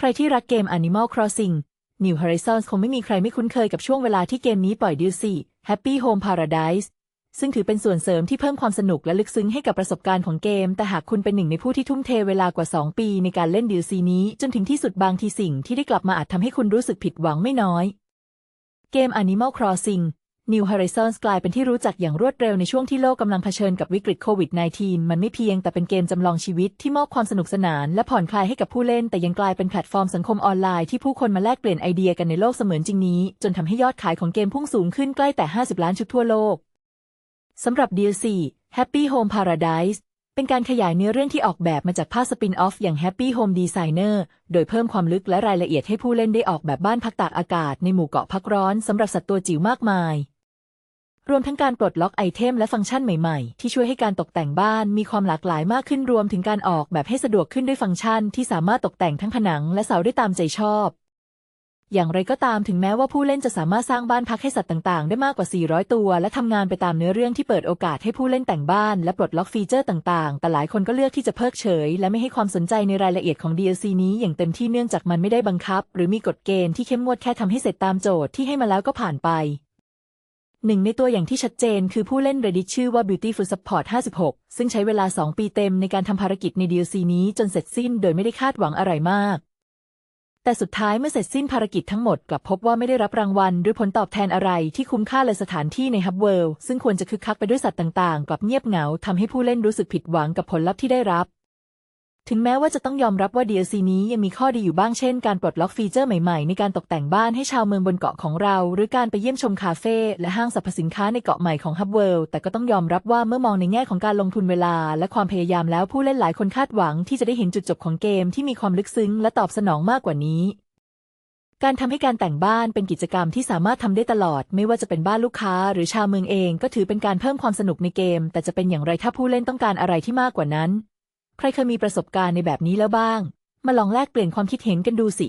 ใครที่รักเกม Animal Crossing New Horizons คงไม่มีใครไม่คุ้นเคยกับช่วงเวลาที่เกมนี้ปล่อย DLC Happy Home Paradise ซึ่งถือเป็นส่วนเสริมที่เพิ่มความสนุกและลึกซึ้งให้กับประสบการณ์ของเกม แต่หากคุณเป็นหนึ่งในผู้ที่ทุ่มเทเวลากว่า 2 ปีในการเล่น DLC นี้ จนถึงที่สุดบางทีสิ่งที่ได้กลับมาอาจทำให้คุณรู้สึกผิดหวังไม่น้อย เกม Animal Crossing New Horizons กลายเป็นที่รู้จักอย่างรวดเร็วในช่วงที่โลกกำลังเผชิญกับวิกฤตโควิด -19 มันไม่เพียงแต่เป็นเกมจำลองชีวิตที่มอบความสนุกสนานและผ่อนคลายให้กับผู้เล่น แต่ยังกลายเป็นแพลตฟอร์มสังคมออนไลน์ที่ผู้คนมาแลกเปลี่ยนไอเดียกันในโลกเสมือนจริงนี้ จนทำให้ยอดขายของเกมพุ่งสูงขึ้นใกล้แต่ 50 ล้านชุดทั่วโลกสำหรับ DLC Happy Home Paradise เป็นการขยายเนื้อเรื่องที่ออกแบบมาจากภาคสปินออฟอย่าง Happy Home Designer โดยเพิ่มความลึกและรายละเอียดให้ผู้เล่นได้ออกแบบบ้านพักตากอากาศในหมู่เกาะพักร้อนสำหรับสัตว์ตัวจิ๋วมากมาย รวมทั้งการปลดล็อกไอเทมและฟังก์ชันใหม่ๆ ที่ช่วยให้การตกแต่งบ้านมีความหลากหลายมากขึ้นรวมถึงการออกแบบให้สะดวกขึ้นด้วยฟังก์ชัน ที่สามารถตกแต่งทั้งผนังและเสาได้ตามใจชอบ อย่างไรก็ตามถึงแม้ว่าผู้เล่นจะสามารถสร้างบ้านพักให้สัตว์ต่างๆ ได้มากกว่า 400 ตัว และทำงานไปตามเนื้อเรื่องที่เปิดโอกาสให้ผู้เล่นแต่งบ้านและปลดล็อกฟีเจอร์ต่างๆ แต่หลายคนก็เลือกที่จะเพิกเฉย และไม่ให้ความสนใจในรายละเอียดของ DLC นี้อย่างเต็มที่เนื่องจากมันไม่ได้บังคับ หรือมีกฎเกณฑ์ที่เข้มงวดแค่ทำให้เสร็จตามโจทย์ที่ให้มาแล้วก็ผ่านไป หนึ่งในตัวอย่างที่ชัดเจนคือผู้เล่น Reddit ชื่อว่า Beautiful Support 56 ซึ่งใช้เวลา 2 ปีเต็มในการทำภารกิจใน DLC นี้จนเสร็จสิ้นโดยไม่ได้คาดหวังอะไรมาก แต่สุดท้ายเมื่อเสร็จสิ้นภารกิจทั้งหมดกลับพบว่าไม่ได้รับรางวัล หรือผลตอบแทนอะไรที่คุ้มค่าเลยสถานที่ในฮับเวิลด์ซึ่งควรจะคึกคักไปด้วยสัตว์ต่างๆ กลับเงียบเหงาทำให้ผู้เล่นรู้สึกผิดหวังกับผลลัพธ์ที่ได้รับ ถึงแม้ว่าจะต้องยอมรับว่า DLC นี้ยังมีข้อดีอยู่บ้างเช่นการปลดล็อกฟีเจอร์ใหม่ๆ ในการตกแต่งบ้านให้ชาวเมืองบนเกาะของเรา หรือการไปเยี่ยมชมคาเฟ่และห้างสรรพสินค้าในเกาะใหม่ของฮับเวิลด์แต่ก็ต้องยอมรับว่าเมื่อมองในแง่ของการลงทุนเวลา และความพยายามแล้วผู้เล่นหลายคนคาดหวังที่จะได้เห็นจุดจบของเกมที่มีความลึกซึ้งและตอบสนองมากกว่านี้การทำให้การแต่งบ้านเป็นกิจกรรมที่สามารถทำได้ตลอด ไม่ว่าจะเป็นบ้านลูกค้าหรือชาวเมืองเอง ก็ถือเป็นการเพิ่มความสนุกในเกม แต่จะเป็นอย่างไรถ้าผู้เล่นต้องการอะไรที่มากกว่านั้น ใครเคยมีประสบการณ์ในแบบนี้แล้วบ้าง มาลองแลกเปลี่ยนความคิดเห็นกันดูสิ